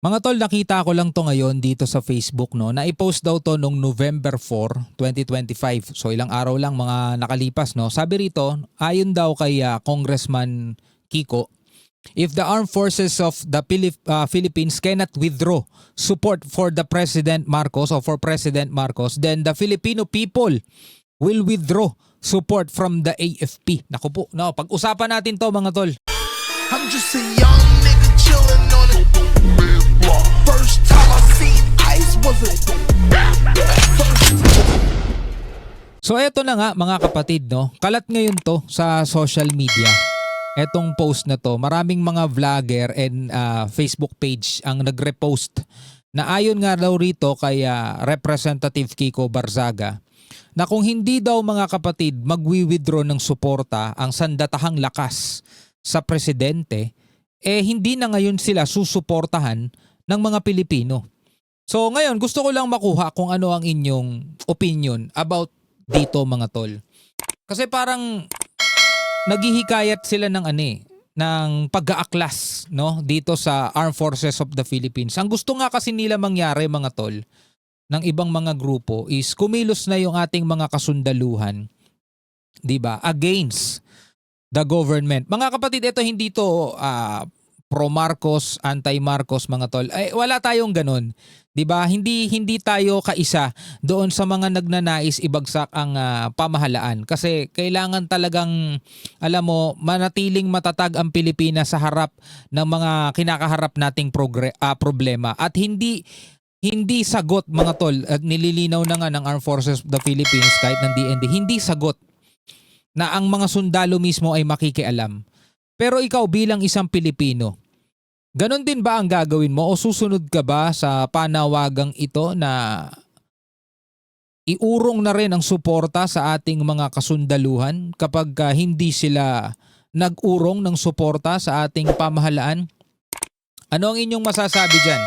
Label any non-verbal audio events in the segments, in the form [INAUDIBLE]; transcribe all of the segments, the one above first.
Mga tol, nakita ko lang to ngayon dito sa Facebook no. Na-post daw to nung November 4, 2025. So ilang araw lang mga nakalipas no. Sabi rito, ayon daw kay ah, Congressman Kiko, if the armed forces of the Pilip- ah, Philippines cannot withdraw support for the President Marcos or for President Marcos, then the Filipino people will withdraw support from the AFP. Naku po, no, pag-usapan natin to mga tol. I'm just a So eto na nga mga kapatid no, kalat ngayon to sa social media. Etong post na to, maraming mga vlogger and ah, Facebook page ang nagrepost na ayon nga daw rito kay ah, Representative Kiko Barzaga na kung hindi daw mga kapatid magwi-withdraw ng suporta ang sandatahang lakas sa presidente, eh hindi na ngayon sila susuportahan ng mga Pilipino. So ngayon gusto ko lang makuha kung ano ang inyong opinion about dito mga tol. Kasi parang naghihikayat sila ng ano eh, ng pag-aaklas no dito sa Armed Forces of the Philippines. Ang gusto nga kasi nila mangyari mga tol ng ibang mga grupo is kumilos na yung ating mga kasundaluhan 'di ba against the government. Mga kapatid, ito hindi to ah, pro Marcos, anti Marcos mga tol. Ay wala tayong ganun. 'Di ba? Hindi hindi tayo kaisa doon sa mga nagnanais ibagsak ang ah, pamahalaan kasi kailangan talagang alam mo manatiling matatag ang Pilipinas sa harap ng mga kinakaharap nating ah, problema at hindi hindi sagot mga tol at nililinaw na nga ng Armed Forces of the Philippines kahit ng DND hindi sagot na ang mga sundalo mismo ay makikialam. Pero ikaw bilang isang Pilipino, ganon din ba ang gagawin mo o susunod ka ba sa panawagang ito na iurong na rin ang suporta sa ating mga kasundaluhan kapag ah, hindi sila nag-urong ng suporta sa ating pamahalaan? Ano ang inyong masasabi dyan?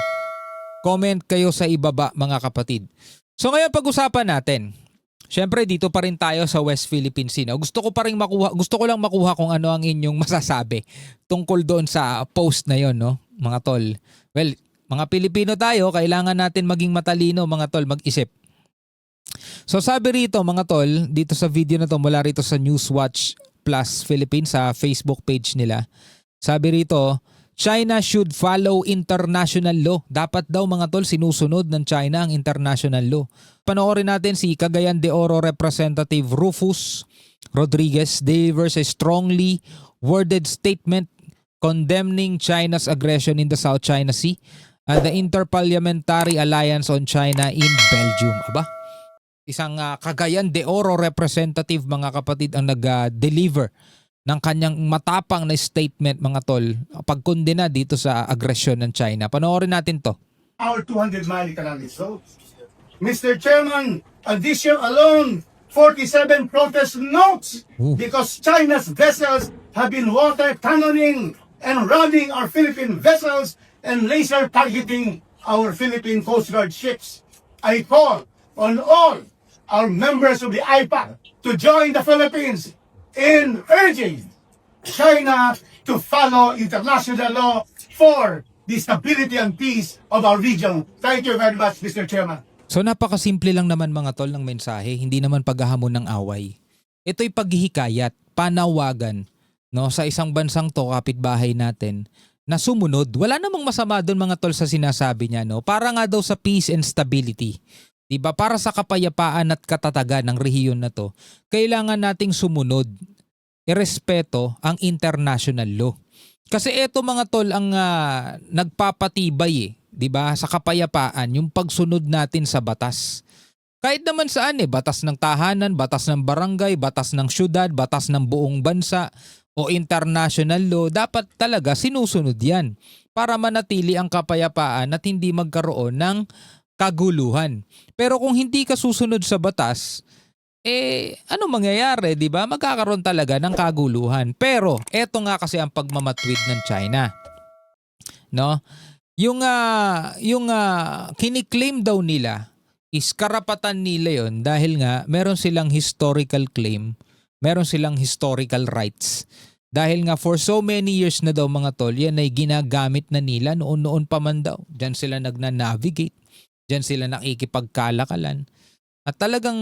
Comment kayo sa ibaba mga kapatid. So ngayon pag-usapan natin. Siyempre dito pa rin tayo sa West Philippine Sea. Gusto ko pa rin makuha, gusto ko lang makuha kung ano ang inyong [LAUGHS] masasabi tungkol doon sa post na yon, no, mga tol. Well, mga Pilipino tayo, kailangan natin maging matalino, mga tol, mag-isip. So sabi rito mga tol, dito sa video na to mula rito sa Newswatch Plus Philippines sa Facebook page nila. Sabi rito, China should follow international law. Dapat daw mga tol sinusunod ng China ang international law. Panoorin natin si Cagayan de Oro Representative Rufus Rodriguez delivers a strongly worded statement condemning China's aggression in the South China Sea and the Interparliamentary Alliance on China in Belgium. Aba, isang ah, Cagayan de Oro representative mga kapatid ang nag-deliver ng kanyang matapang na statement mga tol pagkondena dito sa aggression ng China. Panoorin natin to. our 200 mile canal is so. Mr. Chairman, this year alone, 47 protest notes Ooh. because China's vessels have been water cannoning and ramming our Philippine vessels and laser targeting our Philippine Coast Guard ships. I call on all our members of the IPAC to join the Philippines in urging China to follow international law for the stability and peace of our region. Thank you very much, Mr. Chairman. So napakasimple lang naman mga tol ng mensahe, hindi naman paghahamon ng away. Ito'y paghihikayat, panawagan no, sa isang bansang to, kapitbahay natin, na sumunod. Wala namang masama doon mga tol sa sinasabi niya. No? Para nga daw sa peace and stability. Diba? Para sa kapayapaan at katatagan ng rehiyon na to, kailangan nating sumunod, irespeto ang international law. Kasi eto mga tol ang ah, nagpapatibay eh, 'di ba? Sa kapayapaan yung pagsunod natin sa batas. Kahit naman saan eh, batas ng tahanan, batas ng barangay, batas ng syudad, batas ng buong bansa o international law, dapat talaga sinusunod 'yan para manatili ang kapayapaan at hindi magkaroon ng kaguluhan. Pero kung hindi ka susunod sa batas, eh ano mangyayari, 'di ba? Magkakaroon talaga ng kaguluhan. Pero eto nga kasi ang pagmamatwid ng China. No? Yung ah, yung ah, kiniklaim daw nila is karapatan nila 'yon dahil nga meron silang historical claim, meron silang historical rights Dahil nga for so many years na daw mga tol, yan ay ginagamit na nila noon-noon pa man daw. Diyan sila nagna-navigate. Diyan sila nakikipagkalakalan. At talagang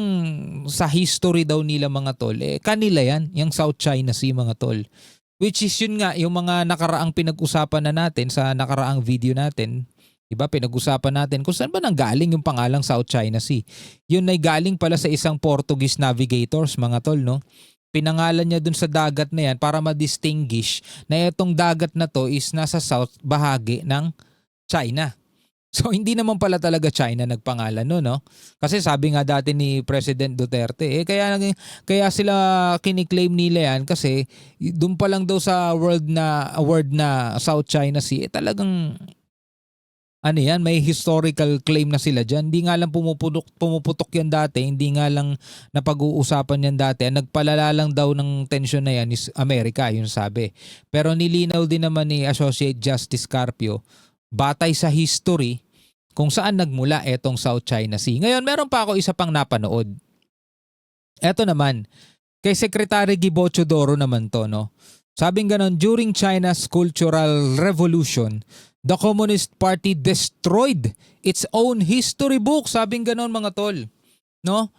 sa history daw nila mga tol, eh kanila yan, yung South China Sea mga tol. Which is yun nga, yung mga nakaraang pinag-usapan na natin sa nakaraang video natin, Diba, pinag-usapan natin kung saan ba nang galing yung pangalang South China Sea. Yun ay galing pala sa isang Portuguese navigators, mga tol, no? Pinangalan niya dun sa dagat na yan para ma-distinguish na itong dagat na to is nasa south bahagi ng China. So [LAUGHS] hindi naman pala talaga China nagpangalan no, no? Kasi sabi nga dati ni President Duterte, eh kaya naging- kaya sila kiniklaim nila yan kasi doon pa lang daw sa world na word na South China Sea, eh talagang ano yan, may historical claim na sila dyan. Hindi nga lang pumuputok, pumuputok yan dati, hindi nga lang napag-uusapan yan dati. Ang nagpalala lang daw ng tension na yan is Amerika, yun sabi. Pero nilinaw din naman ni Associate Justice Carpio, batay sa history, kung saan nagmula etong South China Sea. Ngayon, meron pa ako isa pang napanood. Eto naman, kay Secretary Gibo Chodoro naman to, no? Sabing ganon, during China's Cultural Revolution, the Communist Party destroyed its own history book. Sabing ganon mga tol. No?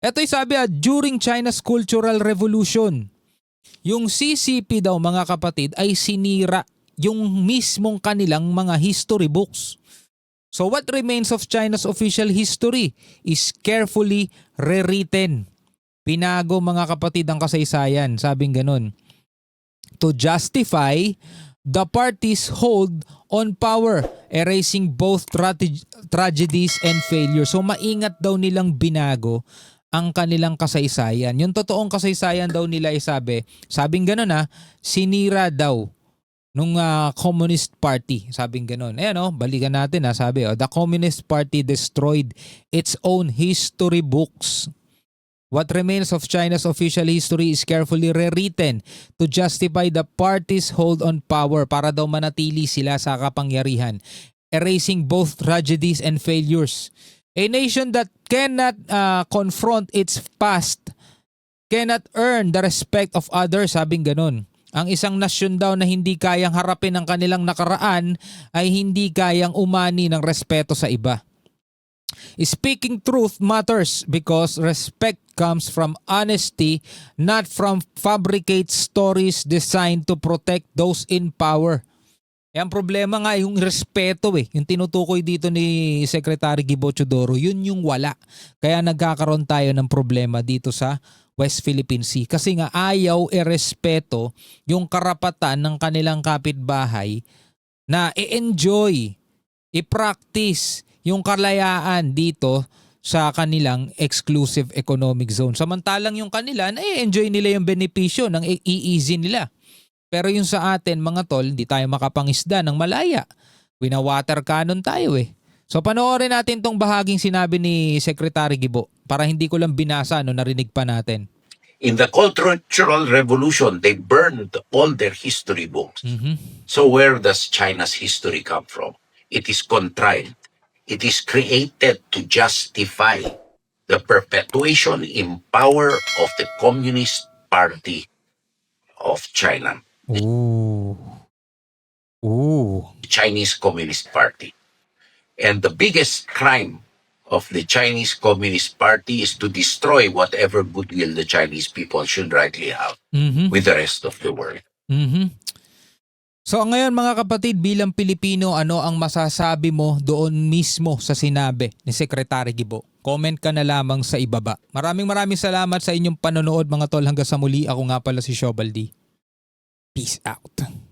Ito'y sabi ah, during China's Cultural Revolution, yung CCP daw mga kapatid ay sinira yung mismong kanilang mga history books. So what remains of China's official history is carefully rewritten. Pinago mga kapatid ang kasaysayan, sabing ganun. To justify the party's hold on power, erasing both trage- tragedies and failures. So maingat daw nilang binago ang kanilang kasaysayan. Yung totoong kasaysayan daw nila ay sabi, sabing ganun ha, sinira daw nung ah, Communist Party. Sabing ganun. Ayan o, balikan natin ha, sabi oh, the Communist Party destroyed its own history books. What remains of China's official history is carefully rewritten to justify the party's hold on power para daw manatili sila sa kapangyarihan, erasing both tragedies and failures. A nation that cannot uh, confront its past cannot earn the respect of others, sabing ganun. Ang isang nasyon daw na hindi kayang harapin ang kanilang nakaraan ay hindi kayang umani ng respeto sa iba. Speaking truth matters because respect comes from honesty, not from fabricate stories designed to protect those in power. Eh, ang problema nga yung respeto eh. Yung tinutukoy dito ni Secretary Gibo Chodoro, yun yung wala. Kaya nagkakaroon tayo ng problema dito sa West Philippine Sea. Kasi nga ayaw erespeto yung karapatan ng kanilang kapitbahay na i-enjoy, i-practice yung kalayaan dito sa kanilang exclusive economic zone. Samantalang yung kanila, na-enjoy nila yung benepisyo ng i-easy nila. Pero yung sa atin, mga tol, hindi tayo makapangisda ng malaya. Wina-water cannon tayo eh. So panoorin natin tong bahaging sinabi ni Secretary Gibo para hindi ko lang binasa no narinig pa natin. In the Cultural Revolution, they burned all their history books. Mhm. So where does China's history come from? It is contrived. It is created to justify the perpetuation in power of the Communist Party of China, Ooh. Ooh. Chinese Communist Party. And the biggest crime of the Chinese Communist Party is to destroy whatever goodwill the Chinese people should rightly have Mhm. with the rest of the world. Mhm. So ngayon mga kapatid, bilang Pilipino, ano ang masasabi mo doon mismo sa sinabi ni Secretary Gibo? Comment ka na lamang sa ibaba. Maraming maraming salamat sa inyong panonood mga tol hanggang sa muli. Ako nga pala si Shobaldi. Peace out.